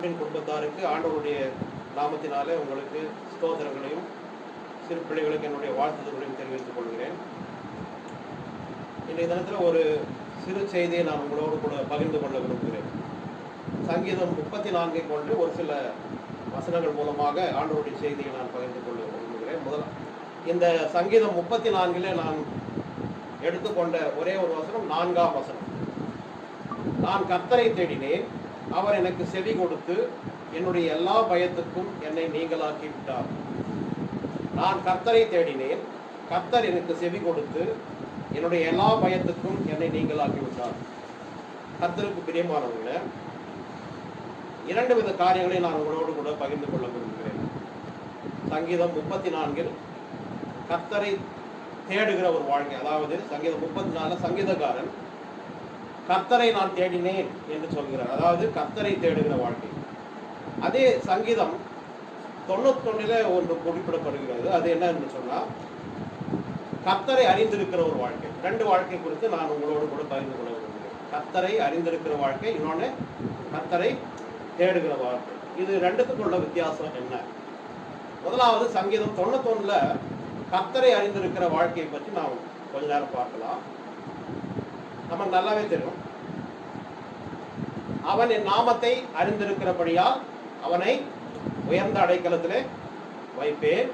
குடும்பத்தாருக்கு ஆண்டவருடைய நாமத்தினாலே உங்களுக்கு ஸ்தோத்திரங்களையும் சிறு பிள்ளைகளுக்கு என்னுடைய வாழ்த்துதல்களையும் தெரிவித்துக் கொள்கிறேன். இன்றைய தினத்தில் ஒரு சிறு செய்தியை நான் உங்களோடு கூட பகிர்ந்து கொள்ள விரும்புகிறேன். சங்கீதம் முப்பத்தி நான்கை கொண்டு ஒரு சில வசனங்கள் மூலமாக ஆண்டவருடைய செய்தியை நான் பகிர்ந்து கொள்ள விரும்புகிறேன். முதல் இந்த சங்கீதம் முப்பத்தி நான்கிலே நான் எடுத்துக்கொண்ட ஒரே ஒரு வசனம் நான்காம் வசனம். நான் கர்த்தரை தேடினேன் அவர் எனக்கு செவி கொடுத்து என்னுடைய எல்லா பயத்துக்கும் என்னை நீங்களாக்கி விட்டார் நான் கர்த்தரை தேடினேன். கர்த்தர் எனக்கு செவி கொடுத்து என்னுடைய எல்லா பயத்துக்கும் என்னை நீங்களாக்கி விட்டார் கர்த்தருக்கு பிரியமானவங்கள இரண்டு வித காரியங்களை நான் உங்களோடு கூட பகிர்ந்து கொள்ள விரும்புகிறேன். சங்கீதம் முப்பத்தி நான்கில் கர்த்தரை தேடுகிற ஒரு வாழ்க்கை அதாவது சங்கீதம் முப்பத்தி நாலு சங்கீதக்காரன் கர்த்தரை நான் தேடினேன் என்று சொல்கிறார். அதாவது கர்த்தரை தேடுகிற வாழ்க்கை. அதே சங்கீதம் தொண்ணூத்தொன்னில் ஒன்று குறிப்பிடப்படுகிறது. அது என்னன்னு சொன்னால் கர்த்தரை அறிந்திருக்கிற ஒரு வாழ்க்கை. ரெண்டு வாழ்க்கை குறித்து நான் உங்களோடு கூட பகிர்ந்து கொள்ள விரும்புகிறேன். கர்த்தரை அறிந்திருக்கிற வாழ்க்கை இன்னொன்று கர்த்தரை தேடுகிற வாழ்க்கை. இது ரெண்டுத்துக்குள்ள உள்ள வித்தியாசம் என்ன? முதலாவது சங்கீதம் தொண்ணூத்தொன்னுல கர்த்தரை அறிந்திருக்கிற வாழ்க்கையை பற்றி நாம் கொஞ்ச நேரம் பார்க்கலாம். நமக்கு நல்லாவே தெரியும். அவன் என் நாமத்தை அறிந்திருக்கிறபடியால் அவனை உயர்ந்த அடைக்கலத்திலே வைப்பேன்.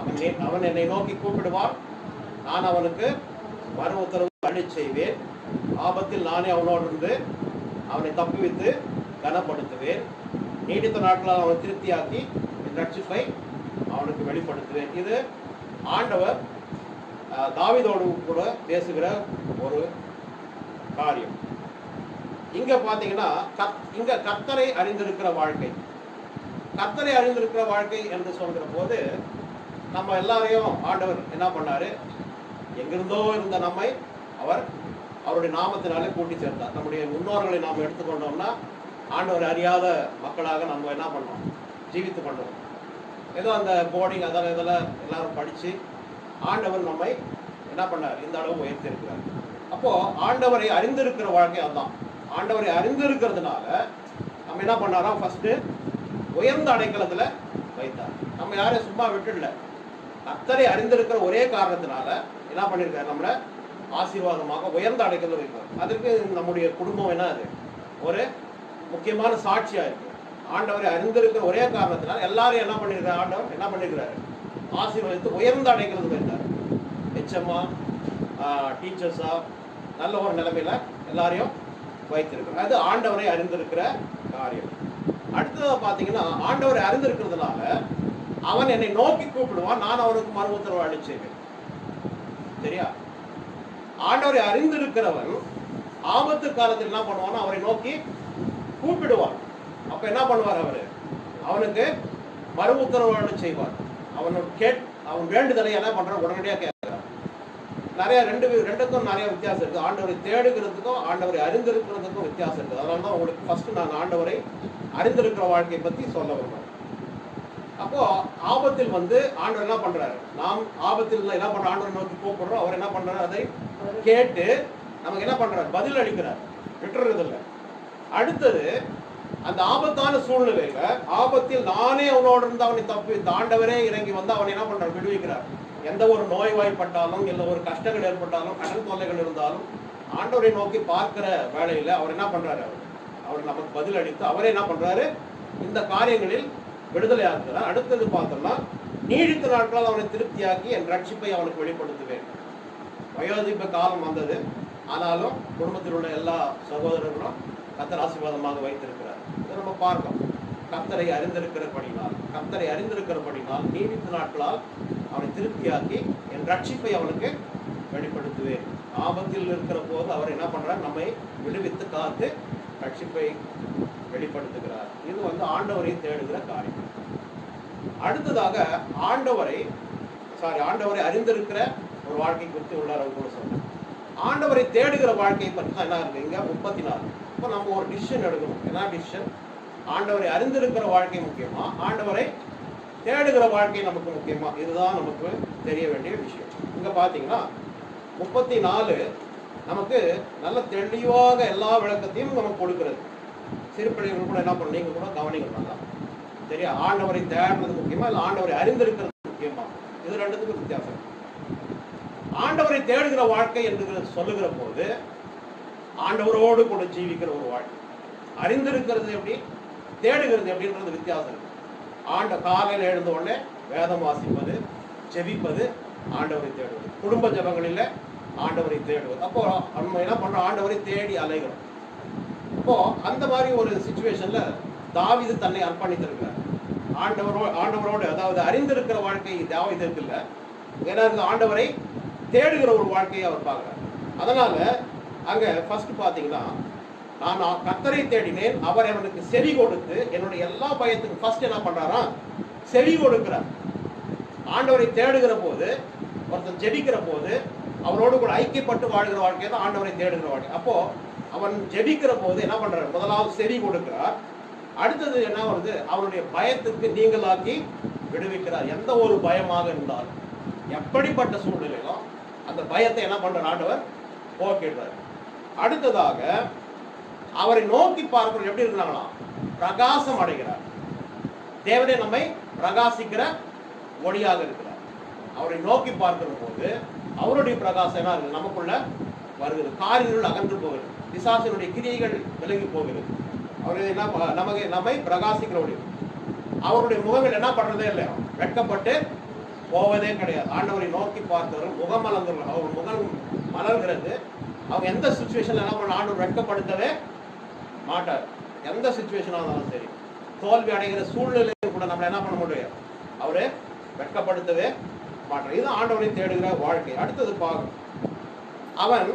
அவன் அவன் என்னை நோக்கி கூப்பிடுவான். நான் அவனுக்கு வர உத்தரவு அழி செய்வேன். ஆபத்தில் நானே அவனோடு இருந்து அவனை தப்புவித்து கனப்படுத்துவேன். நீடித்த நாட்களால் அவனை திருப்தியாக்கி என் ரட்சிப்பை அவனுக்கு வெளிப்படுத்துவேன். இது ஆண்டவர் தாவிதோடு கூட பேசுகிற ஒரு காரியம். இங்க பாத்தீங்கன்னா கத் இங்க கத்தரை அறிந்திருக்கிற வாழ்க்கை. கத்தரை அறிந்திருக்கிற வாழ்க்கை என்று சொல்கிற போது நம்ம எல்லாரையும் ஆண்டவர் என்ன பண்ணாரு? எங்கிருந்தோ இருந்த நம்மை அவர் அவருடைய நாமத்தினாலே கூட்டி சேர்ந்தார் நம்முடைய முன்னோர்களை நாம் எடுத்துக்கொண்டோம்னா ஆண்டவர் அறியாத மக்களாக நம்ம என்ன பண்ணோம் ஜீவித்து கொண்டோம். ஏதோ அந்த போர்டிங் அதெல்லாம் இதெல்லாம் எல்லாரும் படிச்சு ஆண்டவர் நம்மை என்ன பண்ணார்? இந்த அளவு உயர்த்திருக்கிறார் அப்போ ஆண்டவரை அறிந்திருக்கிற வாழ்க்கை அதுதான். ஆண்டவரை அறிந்திருக்கிறதுனால நம்ம என்ன பண்ணாராம் ஃபர்ஸ்ட் உயர்ந்த அடைக்கலத்துல வைத்தார். நம்ம யாரையும் சும்மா விட்டுடல. அத்தனை அறிந்திருக்கிற ஒரே காரணத்தினால என்ன பண்ணிருக்காரு? நம்மள ஆசீர்வாதமாக உயர்ந்த அடைக்கல வைக்கிறார். அதுக்கு நம்முடைய குடும்பம் என்ன அது? ஒரு முக்கியமான சாட்சியா இருக்கு. ஆண்டவரை அறிந்திருக்கிற ஒரே காரணத்தினால எல்லாரும் என்ன பண்ணிருக்காரு? ஆண்டவர் என்ன பண்ணிருக்கிறாரு? ஆசீர்வதித்து உயர்ந்த அடைக்கிறது வைத்தார். ஹெச்எம்மா டீச்சர்ஸா நல்ல ஒரு நிலைமையில எல்லாரையும் வைத்திருக்கிறோம் அது ஆண்டவரை அறிந்திருக்கிற காரியம். அடுத்ததாக பாத்தீங்கன்னா ஆண்டவரை அறிந்திருக்கிறதுனால அவன் என்னை நோக்கி கூப்பிடுவான் நான் அவனுக்கு மறு உத்தரவு அளிச்சேன் சரியா? ஆண்டவரை அறிந்திருக்கிறவன் ஆபத்து காலத்தில் என்ன பண்ணுவான் அவரை நோக்கி கூப்பிடுவான். அப்ப என்ன பண்ணுவார் அவரு? அவனுக்கு மறு உத்தரவு செய்வார் அவன் கேட் அவன் வேண்டுதலை என்ன பண்றான்? உடனடியாக நிறைய ரெண்டு ரெண்டுக்கும் நிறைய வித்தியாசம் இருக்குது ஆண்டவரை தேடுகிறதுக்கும் ஆண்டவரை அறிந்திருக்கிறதுக்கும் வித்தியாசம் இருக்குது அதனால தான் உங்களுக்கு ஃபர்ஸ்ட் நான் ஆண்டவரை அறிந்திருக்கிற வாழ்க்கையை பற்றி சொல்ல விரும்புறேன் அப்போ ஆபத்தில் வந்து ஆண்டவர் என்ன பண்றாரு? நாம் ஆபத்தில் என்ன பண்ற ஆண்டவர் நோக்கி கூப்பிடுறோம் அவர் என்ன பண்றாரு? அதை கேட்டு நமக்கு என்ன பண்றாரு? பதில் அளிக்கிறார். விட்டுறது இல்லை அடுத்தது அந்த ஆபத்தான சூழ்நிலையில ஆபத்தில் நானே அவனோட இருந்து அவனை தப்பி தாண்டவரே இறங்கி வந்து அவனை என்ன பண்றார்? விடுவிக்கிறார். எந்த ஒரு நோய் வாய்ப்பட்டாலும் இல்லை ஒரு கஷ்டங்கள் ஏற்பட்டாலும் கடன் தொல்லைகள் இருந்தாலும் ஆண்டவரை நோக்கி பார்க்கிற வேலையில அவர் என்ன பண்றாரு அவர்? அவர் நமக்கு பதில் அளித்து அவரே என்ன பண்றாரு? இந்த காரியங்களில் விடுதலை ஆகிறார் அடுத்தது பார்த்தோம்னா நீடித்த நாட்களால் அவனை திருப்தியாக்கி என் ரட்சிப்பை அவனுக்கு வெளிப்படுத்துவேன். வயோதிப காலம் வந்தது. ஆனாலும் குடும்பத்தில் உள்ள எல்லா சகோதரர்களும் கத்தர் ஆசீர்வாதமாக வைத்திருக்கிறார். இதை நம்ம பார்க்கணும். கத்தரை அறிந்திருக்கிறபடினால் கத்தரை அறிந்திருக்கிறபடினால் நீடித்த நாட்களால் அவனை திருப்தியாக்கி என் ரட்சிப்பை அவனுக்கு வெளிப்படுத்துவேன். ஆபத்தில் இருக்கிற போது அவர் என்ன பண்றார்? நம்மை விடுவித்து காத்து ரட்சிப்பை வெளிப்படுத்துகிறார். இது வந்து ஆண்டவரை தேடுகிற காரியம். அடுத்ததாக ஆண்டவரை சாரி ஆண்டவரை அறிந்திருக்கிற ஒரு வாழ்க்கை குறித்து உள்ளார கூட சொல்றேன் ஆண்டவரை தேடுகிற வாழ்க்கையை பற்றி தான் என்ன இருக்கு இங்க? முப்பத்தி நாலு. இப்போ நம்ம ஒரு டிசிஷன் எடுக்கணும். என்ன டிசிஷன் ஆண்டவரை அறிந்திருக்கிற வாழ்க்கை முக்கியமா? ஆண்டவரை தேடுகிற வாழ்க்கை நமக்கு முக்கியமா? இதுதான் நமக்கு தெரிய வேண்டிய விஷயம். இங்க பாத்தீங்கன்னா முப்பத்தி நாலு நமக்கு நல்ல தெளிவாக எல்லா விளக்கத்தையும் நமக்கு கொடுக்கிறது. சிறு பிள்ளைகள் கூட என்ன பண்ணணும்? நீங்கள் கூட கவனிக்கணும் நல்லா. சரியா? ஆண்டவரை தேடுறது முக்கியமா? இல்ல ஆண்டவரை அறிந்திருக்கிறது முக்கியமா? இது ரெண்டுத்துக்கும் வித்தியாசம். ஆண்டவரை தேடுகிற வாழ்க்கை என்று சொல்லுகிற போது ஆண்டவரோடு கூட ஜீவிக்கிற ஒரு வாழ்க்கை. அறிந்திருக்கிறது எப்படி? தேடுகிறது எப்படின்றது வித்தியாசம். இருக்கு ஆண்ட காலையில் எழுந்த உடனே வேதம் வாசிப்பது ஜெபிப்பது ஆண்டவரை தேடுவது. குடும்ப ஜபங்களில் ஆண்டவரை தேடுவது. அப்போ நம்ம என்ன பண்றோம்? ஆண்டவரை தேடி அலைகிறோம். இப்போ அந்த மாதிரி ஒரு சுச்சுவேஷன்ல தாவிது தன்னை அர்ப்பணித்திருக்கிறார். ஆண்டவரோ ஆண்டவரோடு அதாவது அறிந்திருக்கிற வாழ்க்கை தாவிதற்கு இல்லை. ஏன்னா ஆண்டவரை தேடுகிற ஒரு வாழ்க்கையை அவர் பார்க்கிறார். அதனால அங்கே ஃபர்ஸ்ட் பார்த்தீங்கன்னா நான் கத்தரை தேடினேன் அவர் அவனுக்கு செவி கொடுத்து என்னுடைய எல்லா பயத்துக்கும் ஃபர்ஸ்ட் என்ன பண்றாராம் செவி கொடுக்கிறார். ஆண்டவரை தேடுகிற போது ஒருத்தன் ஜெபிக்கிற போது அவரோடு கூட ஐக்கியப்பட்டு வாழ்கிற வாழ்க்கை தான் ஆண்டவரை தேடுகிற வாழ்க்கை. அப்போ அவன் ஜெபிக்கிற போது என்ன பண்றாரு? முதலாவது செவி கொடுக்கிறார். அடுத்தது என்ன வருது? அவனுடைய பயத்துக்கு நீங்களாக்கி விடுவிக்கிறார். எந்த ஒரு பயமாக இருந்தாலும் எப்படிப்பட்ட சூழ்நிலையிலும் அந்த பயத்தை என்ன பண்ற ஆண்டவர் போக்கிடுறார். அடுத்ததாக அவரை நோக்கி பார்க்கிறோம் எப்படி இருக்கிறாங்களா பிரகாசம் அடைகிறார். தேவனே நம்மை பிரகாசிக்கிற ஒளியாக இருக்கிறார். அவரை நோக்கி பார்க்கிற போது அவருடைய பிரகாசம் இருக்குது? நமக்குள்ள வருகிறது. காரியங்கள் அகன்று போகிறது. பிசாசனுடைய கிரியைகள் விலகி போகிறது. அவர் என்ன ப- நமக்கு நம்மை பிரகாசிக்கிற ஒளி. அவருடைய முகங்கள் என்ன பண்றதே இல்லை வெட்கப்பட்டு போவதே கிடையாது. ஆண்டவரை நோக்கி பார்த்தவர் முகம் மலர்ந்து அவர் முகம் மலர்கிறது. அவங்க எந்த சுச்சுவேஷன்ல என்ன பண்ண ஆண்டவர் வெட்கப்படுத்தவே மாட்டார். எந்த சுச்சுவேஷனாக இருந்தாலும் சரி. தோல்வி அடைகிற சூழ்நிலையை கூட நம்ம என்ன பண்ண முடியும்? அவரு வெட்கப்படுத்தவே மாட்டார். இது ஆண்டவனை தேடுகிற வாழ்க்கை. அடுத்தது பாகம் அவன்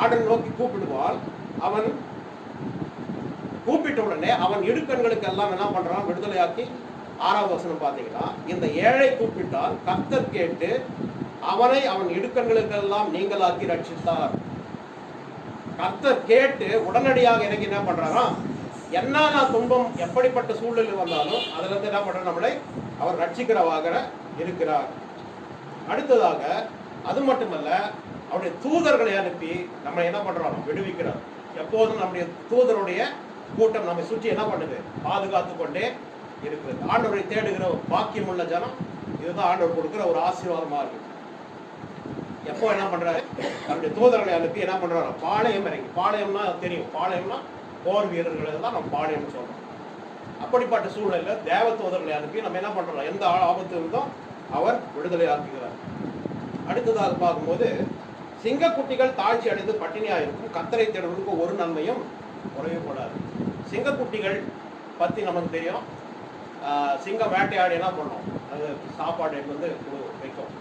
ஆண்டவரை நோக்கி கூப்பிடுவாள். அவன் கூப்பிட்ட உடனே அவன் இடுக்கண்களுக்கு எல்லாம் என்ன பண்றான்? விடுதலையாக்கி ஆறாவது வசனம் பார்த்தீங்கன்னா இந்த ஏழை கூப்பிட்டால் கத்தர் கேட்டு அவனை அவன் இடுக்கண்களுக்கெல்லாம் நீங்களாக்கி ரட்சித்தார். கர்த்தர் கேட்டு உடனடியாக எனக்கு என்ன பண்றாராம் என்ன நான் துன்பம் எப்படிப்பட்ட சூழ்நிலை வந்தாலும் அதுல இருந்து என்ன பண்ற நம்மளை அவர் ரட்சிக்கிறவாக இருக்கிறார். அடுத்ததாக அது மட்டுமல்ல அவருடைய தூதர்களை அனுப்பி நம்ம என்ன பண்றோம் விடுவிக்கிறார். எப்போதும் நம்முடைய தூதருடைய கூட்டம் நம்மை சுற்றி என்ன பண்ணுது? பாதுகாத்து கொண்டே இருக்கிறது. ஆண்டவரை தேடுகிற பாக்கியம் உள்ள ஜனம் இதுதான் ஆண்டவர் கொடுக்கிற ஒரு ஆசீர்வாதமாக இருக்கு. எப்போ என்ன பண்றாரு? தன்னுடைய தூதர்களை அனுப்பி என்ன பண்றாரு? பாளையம் இறங்கி பாளையம்னா தெரியும். பாளையம்னா போர் வீரர்கள் தான் நம்ம பாளையம்னு சொல்றோம். அப்படிப்பட்ட சூழ்நிலையில தேவ தூதர்களை அனுப்பி நம்ம என்ன பண்றோம்? எந்த ஆபத்து இருந்தோ அவர் விடுதலை ஆக்குகிறார். அடுத்ததாக பார்க்கும்போது சிங்கக்குட்டிகள் தாழ்ச்சி அடைந்து பட்டினியா இருக்கும். கத்தரை தேடுவதற்கு ஒரு நன்மையும் குறையக்கூடாது சிங்கக்குட்டிகள் பத்தி நமக்கு தெரியும். சிங்கம் வேட்டையாடி என்ன பண்ணோம் அது சாப்பாடு வந்து வைக்கும்.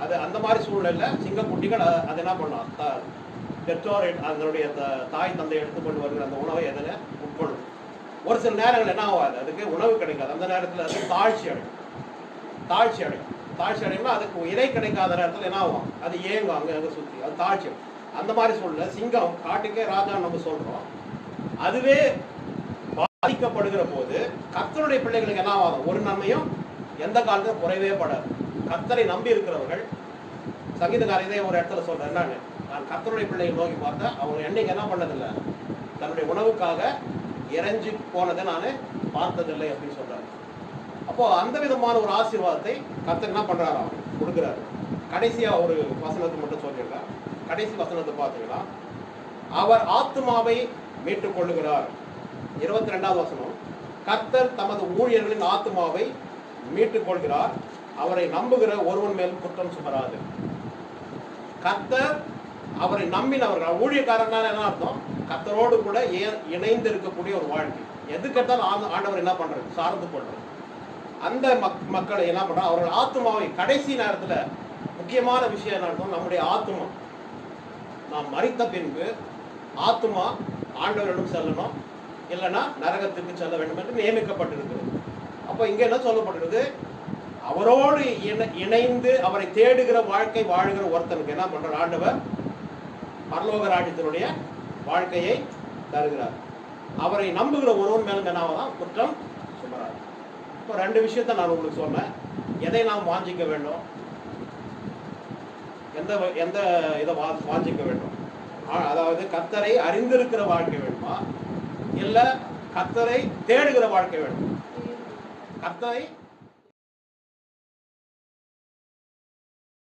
அது அந்த மாதிரி சூழ்நிலையில் சிங்கக்குட்டிகள் அ- அது என்ன பண்ணும் த- பெற்றோர் அதனுடைய தாய் தந்தை எடுத்துக்கொண்டு வருகிற அந்த உணவை எதில் உட்கொள்ளும். ஒரு சில நேரங்கள் என்ன ஆகாது? அதுக்கு உணவு கிடைக்காது. அந்த நேரத்தில் அது தாழ்ச்சி அடையும். தாழ்ச்சி அடையும். தாழ்ச்சி அடையும்னா அதுக்கு இறை கிடைக்காத நேரத்தில் என்ன ஆகும்? அது ஏங்கும் அங்கே அங்கே சுற்றி அது தாழ்ச்சி அடையும். அந்த மாதிரி சூழ்நிலை சிங்கம் காட்டுக்கே ராஜா நம்ம சொல்கிறோம் அதுவே பாதிக்கப்படுகிற போது கத்தனுடைய பிள்ளைகளுக்கு என்ன ஆகும்? ஒரு நன்மையும் எந்த காலத்திலும் குறைவே படாது. கர்த்தரை நம்பி இருக்கிறவர்கள் சங்கீதக்காரர் இதே ஒரு இடத்துல சொல்றேன் என்னன்னு நான் கத்தருடைய பிள்ளையை நோக்கி பார்த்தேன் அவங்க என்னைக்கு என்ன பண்ணதில்லை? தன்னுடைய உணவுக்காக இறைஞ்சி போனதை நான் பார்த்ததில்லை அப்படின்னு சொல்றாரு. அப்போ அந்த விதமான ஒரு ஆசீர்வாதத்தை கத்தர் என்ன பண்றாராம் கொடுக்குறாரு. கடைசியா ஒரு வசனத்தை மட்டும் சொல்லிடுறேன். கடைசி வசனத்தை பார்த்தீங்கன்னா அவர் ஆத்துமாவை மீட்டுக் கொள்ளுகிறார் இருபத்தி ரெண்டாவது வசனம் கத்தர் தமது ஊழியர்களின் ஆத்துமாவை மீட்டுக் கொள்கிறார் அவரை நம்புகிற ஒருவன் மேலும் குற்றம் சுமராது. கத்தர் அவரை நம்பினவர்கள் ஊழியக்காரனால என்ன அர்த்தம்? கர்த்தரோடு கூட இணைந்து இருக்கக்கூடிய ஒரு வாழ்க்கை. எது கேட்டாலும் ஆண்டவர் என்ன பண்றது? சார்ந்து கொள்றது. அந்த மக் மக்களை என்ன பண்றோம் அவர்கள் ஆத்மாவை கடைசி நேரத்துல முக்கியமான விஷயம் என்ன அர்த்தம்? நம்முடைய ஆத்மா நாம் மறித்த பின்பு ஆத்மா ஆண்டவரிடம் செல்லணும். இல்லைன்னா நரகத்துக்கு செல்ல வேண்டும் என்று நியமிக்கப்பட்டிருக்கிறது. அப்போ இங்க என்ன சொல்லப்பட்டிருக்கு அவரோடு இணை- இணைந்து அவரை தேடுகிற வாழ்க்கை வாழுகிற ஒருத்தனுக்கு என்ன பண்ற ஆண்டவர் பரலோக ராஜ்யத்தினுடைய வாழ்க்கையை தருகிறார். அவரை நம்புகிற ஒருவன் மேலும் என்னவாதான் குற்றம் சுமராது. இப்போ ரெண்டு விஷயத்தை நான் உங்களுக்கு சொன்னேன். எதை நாம் வாஞ்சிக்க வேண்டும்? எந்த எந்த இதை வா வாஞ்சிக்க வேண்டும்? அதாவது கத்தரை அறிந்திருக்கிற வாழ்க்கை வேண்டுமா? இல்லை கத்தரை தேடுகிற வாழ்க்கை வேண்டும்? கத்தரை